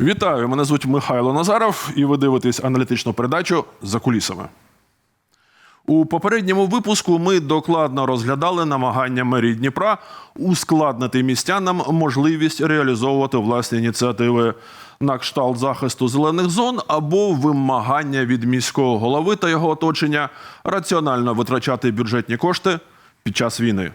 Вітаю! Мене звуть Михайло Назаров, і ви дивитесь аналітичну передачу за кулісами. У попередньому випуску ми докладно розглядали намагання мерії Дніпра ускладнити містянам можливість реалізовувати власні ініціативи на кшталт захисту зелених зон або вимагання від міського голови та його оточення раціонально витрачати бюджетні кошти під час війни.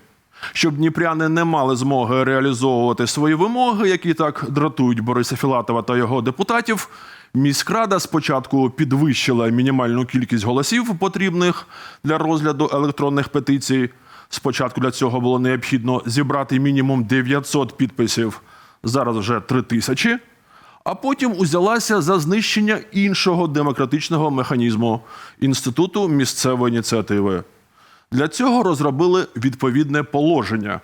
Щоб дніпряни не мали змоги реалізовувати свої вимоги, які так дратують Бориса Філатова та його депутатів, міськрада спочатку підвищила мінімальну кількість голосів, потрібних для розгляду електронних петицій. Спочатку для цього було необхідно зібрати мінімум 900 підписів, зараз вже 3 тисячі. А потім узялася за знищення іншого демократичного механізму інституту місцевої ініціативи. Для цього розробили відповідне положення,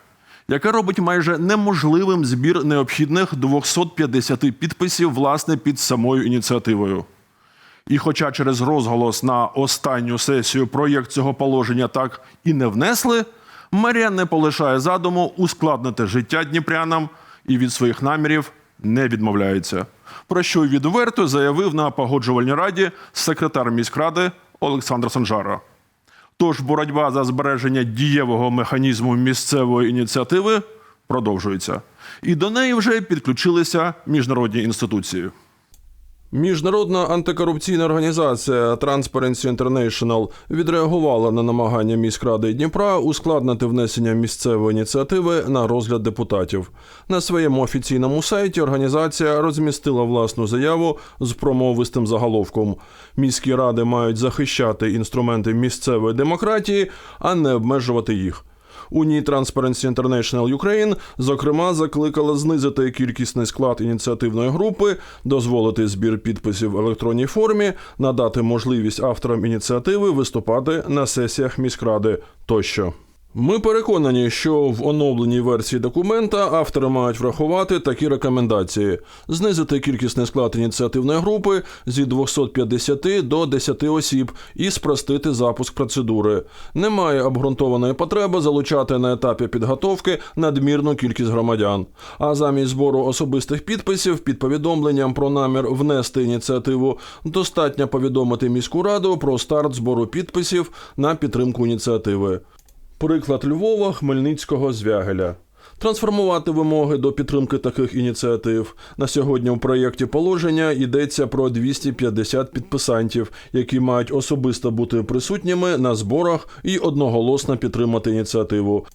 яке робить майже неможливим збір необхідних 250 підписів власне під самою ініціативою. І хоча через розголос на останню сесію проєкт цього положення так і не внесли, мерія не полишає задуму ускладнити життя дніпрянам і від своїх намірів не відмовляється. Про що відверто заявив на погоджувальній раді секретар міськради Олександр Санжара. Тож боротьба за збереження дієвого механізму місцевої ініціативи продовжується. І до неї вже підключилися міжнародні інституції. Міжнародна антикорупційна організація Transparency International відреагувала на намагання міськради Дніпра ускладнити внесення місцевої ініціативи на розгляд депутатів. На своєму офіційному сайті організація розмістила власну заяву з промовистим заголовком: міські ради мають захищати інструменти місцевої демократії, а не обмежувати їх. У ній Transparency International Ukraine, зокрема, закликала знизити кількісний склад ініціативної групи, дозволити збір підписів в електронній формі, надати можливість авторам ініціативи виступати на сесіях міськради тощо. Ми переконані, що в оновленій версії документа автори мають врахувати такі рекомендації: знизити кількісний склад ініціативної групи зі 250 до 10 осіб і спростити запуск процедури. Немає обґрунтованої потреби залучати на етапі підготовки надмірну кількість громадян. А замість збору особистих підписів під повідомленням про намір внести ініціативу достатньо повідомити міську раду про старт збору підписів на підтримку ініціативи. Приклад Львова, Хмельницького, Звягеля. Трансформувати вимоги до підтримки таких ініціатив на сьогодні у проєкті положення йдеться про 250 підписантів, які мають особисто бути присутніми на зборах і одноголосно підтримати ініціативу.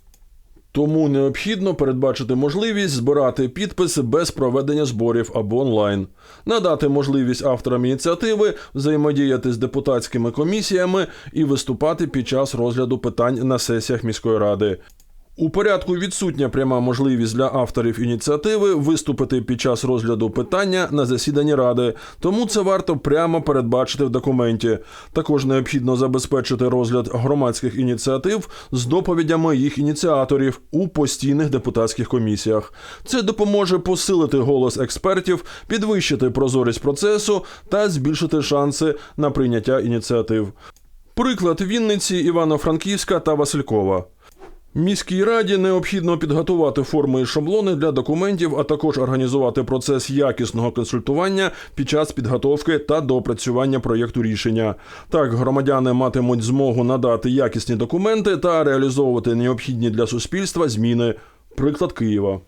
Тому необхідно передбачити можливість збирати підписи без проведення зборів або онлайн, надати можливість авторам ініціативи взаємодіяти з депутатськими комісіями і виступати під час розгляду питань на сесіях міської ради. У порядку відсутня пряма можливість для авторів ініціативи виступити під час розгляду питання на засіданні ради, тому це варто прямо передбачити в документі. Також необхідно забезпечити розгляд громадських ініціатив з доповідями їх ініціаторів у постійних депутатських комісіях. Це допоможе посилити голос експертів, підвищити прозорість процесу та збільшити шанси на прийняття ініціатив. Приклад Вінниці, Івано-Франківська та Василькова. Міській раді необхідно підготувати форми і шаблони для документів, а також організувати процес якісного консультування під час підготовки та доопрацювання проєкту рішення. Так, громадяни матимуть змогу надати якісні документи та реалізовувати необхідні для суспільства зміни. Приклад Києва.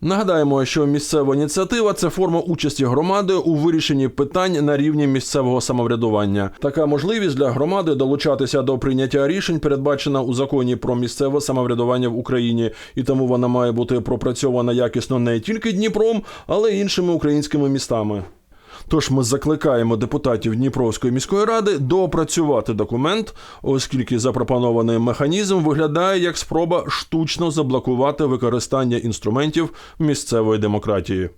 Нагадаємо, що місцева ініціатива це форма участі громади у вирішенні питань на рівні місцевого самоврядування. Така можливість для громади долучатися до прийняття рішень передбачена у законі про місцеве самоврядування в Україні, і тому вона має бути пропрацьована якісно не тільки Дніпром, але й іншими українськими містами. Тож ми закликаємо депутатів Дніпровської міської ради доопрацювати документ, оскільки запропонований механізм виглядає як спроба штучно заблокувати використання інструментів місцевої демократії.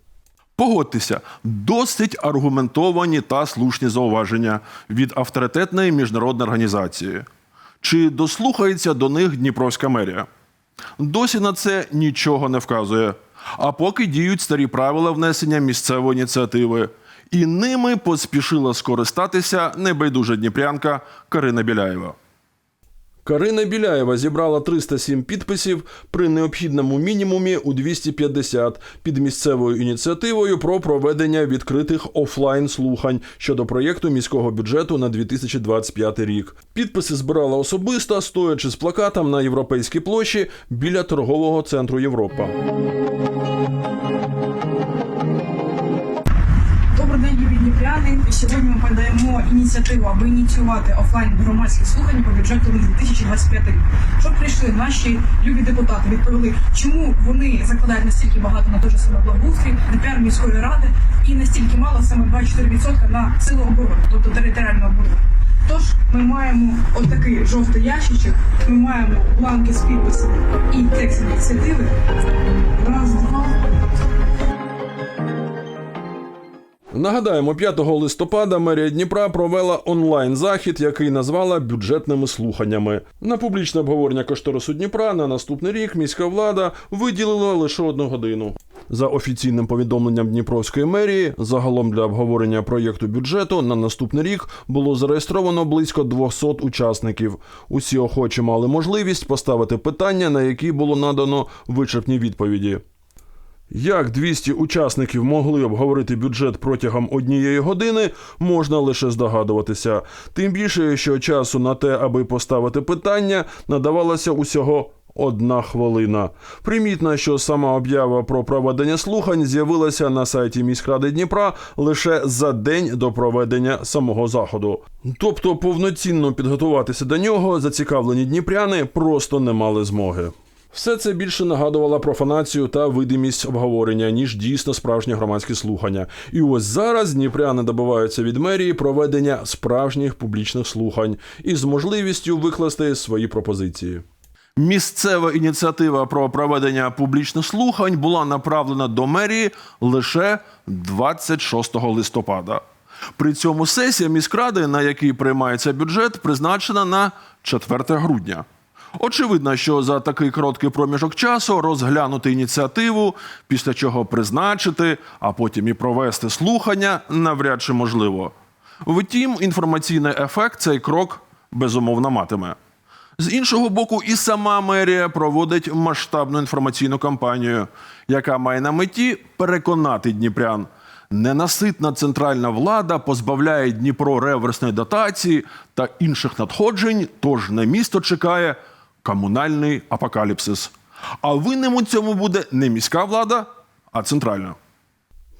Погодьтеся, досить аргументовані та слушні зауваження від авторитетної міжнародної організації. Чи дослухається до них Дніпровська мерія? Досі на це нічого не вказує. А поки діють старі правила внесення місцевої ініціативи, і ними поспішила скористатися небайдужа дніпрянка Карина Біляєва. Карина Біляєва зібрала 307 підписів при необхідному мінімумі у 250 під місцевою ініціативою про проведення відкритих офлайн слухань щодо проєкту міського бюджету на 2025 рік. Підписи збирала особисто, стоячи з плакатом на європейській площі біля торгового центру Європа. Сьогодні ми подаємо ініціативу, аби ініціювати офлайн громадські слухання по бюджету на 2025 рік. Щоб прийшли наші любі депутати, відповіли, чому вони закладають настільки багато на той же саме благоустрій, на піар міської ради і настільки мало саме 24% на силу оборони, тобто територіальну оборону. Тож ми маємо отакий жовтий ящичок, ми маємо бланки з підписами і текст ініціативи. Раз, два. Нагадаємо, 5 листопада мерія Дніпра провела онлайн захід, який назвала бюджетними слуханнями. На публічне обговорення кошторису Дніпра на наступний рік міська влада виділила лише одну годину. За офіційним повідомленням Дніпровської мерії, загалом для обговорення проєкту бюджету на наступний рік було зареєстровано близько 200 учасників. Усі охочі мали можливість поставити питання, на які було надано вичерпні відповіді. Як 200 учасників могли обговорити бюджет протягом однієї години, можна лише здогадуватися. Тим більше, що часу на те, аби поставити питання, надавалося усього одна хвилина. Примітно, що сама об'ява про проведення слухань з'явилася на сайті міськради Дніпра лише за день до проведення самого заходу. Тобто повноцінно підготуватися до нього зацікавлені дніпряни просто не мали змоги. Все це більше нагадувало профанацію та видимість обговорення, ніж дійсно справжні громадські слухання. І ось зараз дніпряни добиваються від мерії проведення справжніх публічних слухань із можливістю викласти свої пропозиції. Місцева ініціатива про проведення публічних слухань була направлена до мерії лише 26 листопада. При цьому сесія міськради, на якій приймається бюджет, призначена на 4 грудня. Очевидно, що за такий короткий проміжок часу розглянути ініціативу, після чого призначити, а потім і провести слухання навряд чи можливо. Втім, інформаційний ефект цей крок безумовно матиме. З іншого боку, і сама мерія проводить масштабну інформаційну кампанію, яка має на меті переконати дніпрян. Ненаситна центральна влада позбавляє Дніпро реверсної дотації та інших надходжень, тож на місто чекає комунальний апокаліпсис. А винним у цьому буде не міська влада, а центральна.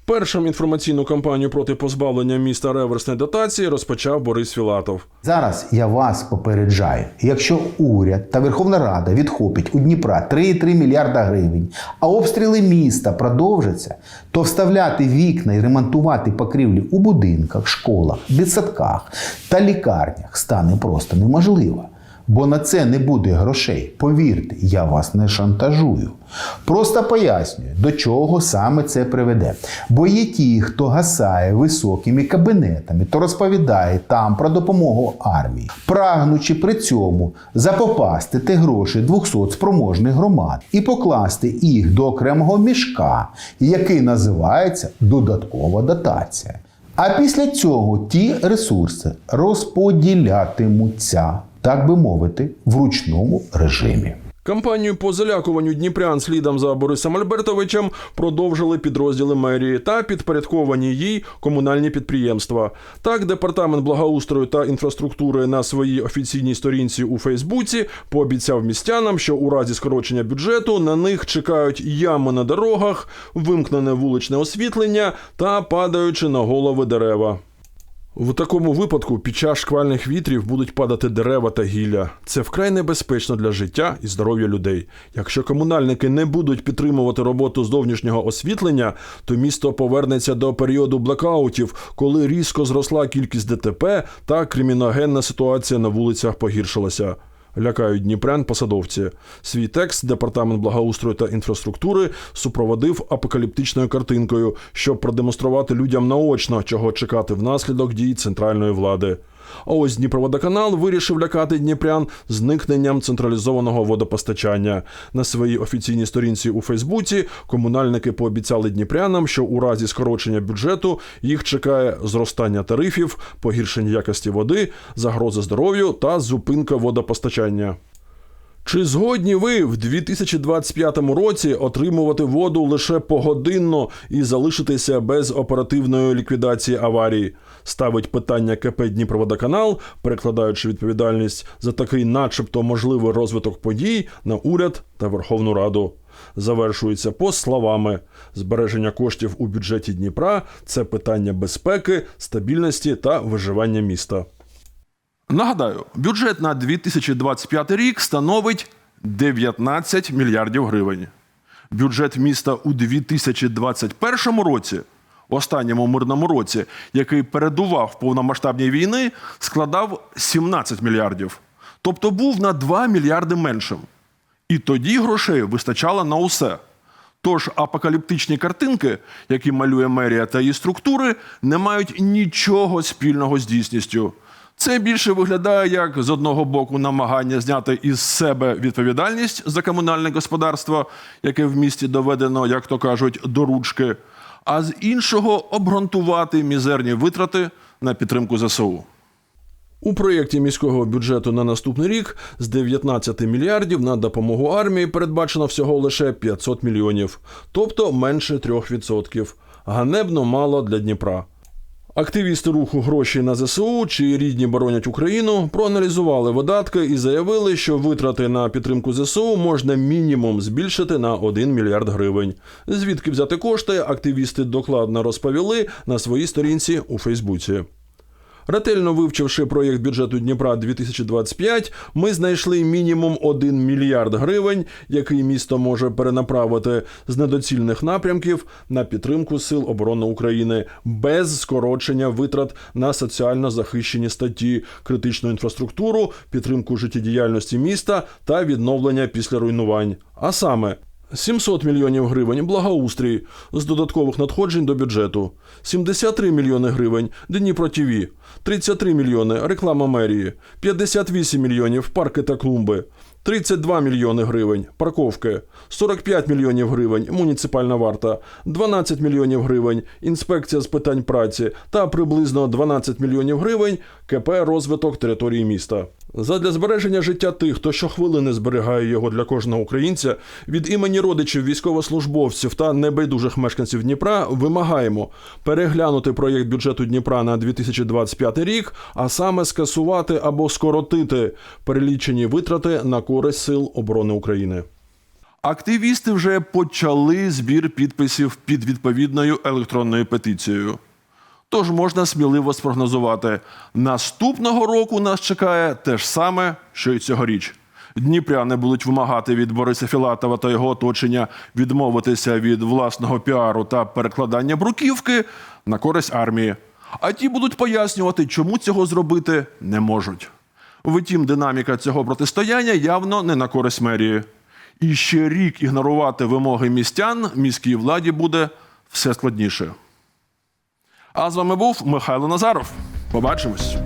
Першим інформаційну кампанію проти позбавлення міста реверсної дотації розпочав Борис Філатов. Зараз я вас попереджаю, якщо уряд та Верховна Рада відхопить у Дніпра 3,3 мільярда гривень, а обстріли міста продовжаться, то вставляти вікна і ремонтувати покрівлі у будинках, школах, дитсадках та лікарнях стане просто неможливо. Бо на це не буде грошей. Повірте, я вас не шантажую. Просто пояснюю, до чого саме це приведе. Бо є ті, хто гасає високими кабінетами, то розповідає там про допомогу армії, прагнучи при цьому запопастити гроші 200 спроможних громад і покласти їх до окремого мішка, який називається додаткова дотація. А після цього ті ресурси розподілятимуться, так би мовити, в ручному режимі. Кампанію по залякуванню дніпрян слідом за Борисом Альбертовичем продовжили підрозділи мерії та підпорядковані їй комунальні підприємства. Так, департамент благоустрою та інфраструктури на своїй офіційній сторінці у Фейсбуці пообіцяв містянам, що у разі скорочення бюджету на них чекають ями на дорогах, вимкнене вуличне освітлення та падаючи на голови дерева. В такому випадку під час шквальних вітрів будуть падати дерева та гілля. Це вкрай небезпечно для життя і здоров'я людей. Якщо комунальники не будуть підтримувати роботу зовнішнього освітлення, то місто повернеться до періоду блекаутів, коли різко зросла кількість ДТП та криміногенна ситуація на вулицях погіршилася. Лякають дніпрян посадовці. Свій текст департамент благоустрою та інфраструктури супроводив апокаліптичною картинкою, щоб продемонструвати людям наочно, чого чекати внаслідок дій центральної влади. А ось Дніпроводоканал вирішив лякати дніпрян зникненням централізованого водопостачання. На своїй офіційній сторінці у Фейсбуці комунальники пообіцяли дніпрянам, що у разі скорочення бюджету їх чекає зростання тарифів, погіршення якості води, загроза здоров'ю та зупинка водопостачання. Чи згодні ви в 2025 році отримувати воду лише погодинно і залишитися без оперативної ліквідації аварії? Ставить питання КП Дніпроводоканал, перекладаючи відповідальність за такий, начебто, можливий розвиток подій на уряд та Верховну Раду. Завершується пост словами: збереження коштів у бюджеті Дніпра це питання безпеки, стабільності та виживання міста. Нагадаю, бюджет на 2025 рік становить 19 мільярдів гривень. Бюджет міста у 2021 році, останньому мирному році, який передував повномасштабній війни, складав 17 мільярдів. Тобто був на 2 мільярди меншим. І тоді грошей вистачало на усе. Тож апокаліптичні картинки, які малює мерія та її структури, не мають нічого спільного з дійсністю. Це більше виглядає як з одного боку намагання зняти із себе відповідальність за комунальне господарство, яке в місті доведено, як то кажуть, до ручки, а з іншого обґрунтувати мізерні витрати на підтримку ЗСУ. У проєкті міського бюджету на наступний рік з 19 мільярдів на допомогу армії передбачено всього лише 500 мільйонів, тобто менше 3%. Ганебно мало для Дніпра. Активісти руху гроші на ЗСУ, чи рідні боронять Україну, проаналізували видатки і заявили, що витрати на підтримку ЗСУ можна мінімум збільшити на 1 мільярд гривень. Звідки взяти кошти, активісти докладно розповіли на своїй сторінці у Фейсбуці. Ретельно вивчивши проєкт бюджету Дніпра 2025, ми знайшли мінімум 1 мільярд гривень, який місто може перенаправити з недоцільних напрямків на підтримку сил оборони України без скорочення витрат на соціально захищені статті, критичну інфраструктуру, підтримку життєдіяльності міста та відновлення після руйнувань. А саме 700 мільйонів гривень благоустрій з додаткових надходжень до бюджету, 73 мільйони гривень Дніпро ТВ, 33 мільйони реклама мерії, 58 мільйонів парки та клумби, 32 мільйони гривень парковки, 45 мільйонів гривень муніципальна варта, 12 мільйонів гривень інспекція з питань праці та приблизно 12 мільйонів гривень КП розвиток території міста. Задля збереження життя тих, хто щохвилини зберігає його для кожного українця, від імені родичів, військовослужбовців та небайдужих мешканців Дніпра вимагаємо переглянути проєкт бюджету Дніпра на 2025 рік, а саме скасувати або скоротити перелічені витрати на користь сил оборони України. Активісти вже почали збір підписів під відповідною електронною петицією. Тож можна сміливо спрогнозувати, наступного року нас чекає те ж саме, що й цьогоріч. Дніпряни будуть вимагати від Бориса Філатова та його оточення відмовитися від власного піару та перекладання бруківки на користь армії. А ті будуть пояснювати, чому цього зробити не можуть. Втім, динаміка цього протистояння явно не на користь мерії. І ще рік ігнорувати вимоги містян міській владі буде все складніше. А з вами був Михайло Назаров. Побачимось.